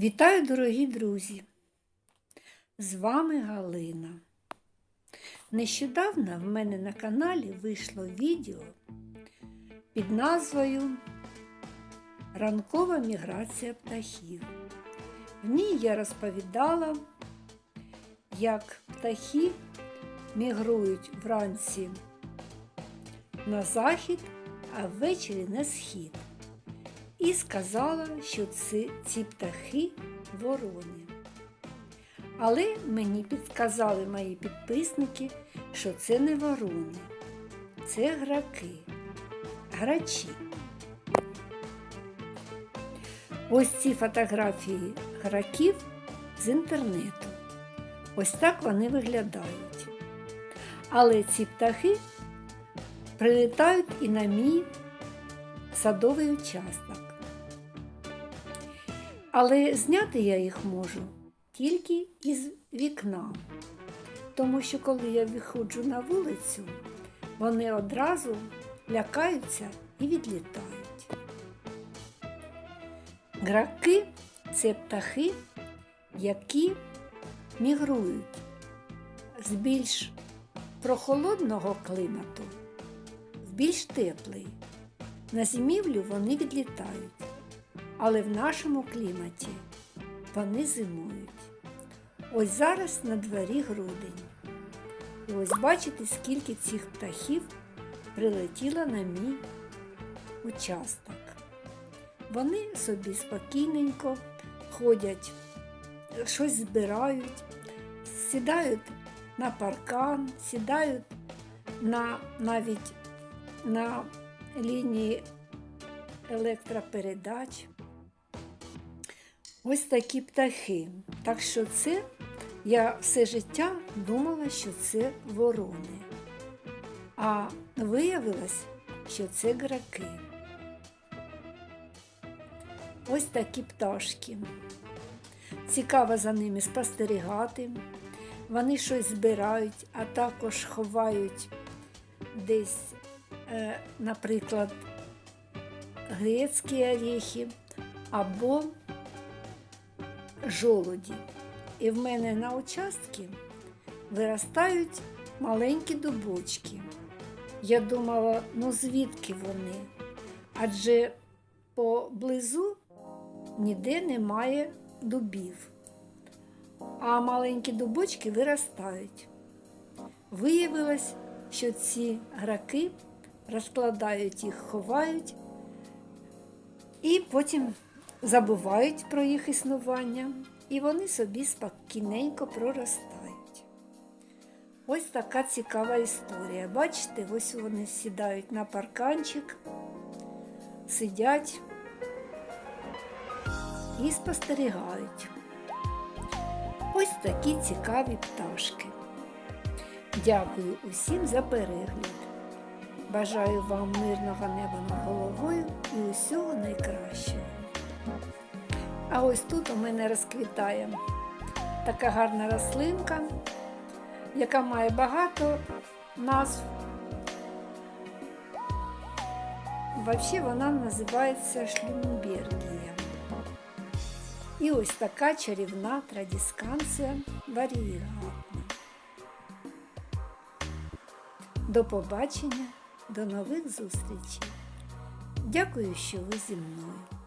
Вітаю, дорогі друзі! З вами Галина. Нещодавно в мене на каналі вийшло відео під назвою Ранкова міграція птахів. В ній я розповідала, як птахи мігрують вранці на захід, а ввечері на схід. І сказала, що ці, ці птахи ворони. Але мені підказали мої підписники, що це не ворони, це граки, грачі. Ось ці фотографії граків з інтернету. Ось так вони виглядають. Але ці птахи прилітають і на мій садовий участок. Але зняти я їх можу тільки із вікна, тому що коли я виходжу на вулицю, вони одразу лякаються і відлітають. Граки це птахи, які мігрують з більш прохолодного клімату в більш теплий. На зимівлю вони відлітають, але в нашому кліматі вони зимують. Ось зараз на дворі грудень. І ось бачите, скільки цих птахів прилетіло на мій участок. Вони собі спокійненько ходять, щось збирають, сідають на паркан, сідають на, навіть на лінії електропередач. Ось такі птахи. Так що це я все життя думала, що це ворони. А виявилось, що це граки. Ось такі пташки. Цікаво за ними спостерігати. Вони щось збирають, а також ховають десь, е, наприклад, грецькі орехи або жолуді. І в мене на участку виростають маленькі дубочки. Я думала, ну звідки вони? Адже поблизу ніде немає дубів, а маленькі дубочки виростають. Виявилось, що ці граки розкладають їх, ховають і потім забувають про їх існування, і вони собі спокійненько проростають. Ось така цікава історія. Бачите, ось вони сідають на парканчик, сидять і спостерігають. Ось такі цікаві пташки. Дякую усім за перегляд. Бажаю вам мирного неба над головою і усього найкращого. А ось тут у мене розквітає така гарна рослинка, яка має багато назв. Взагалі вона називається шлюмбергія. І ось така чарівна традісканція варієгатна. До побачення, до нових зустрічей. Дякую, що ви зі мною.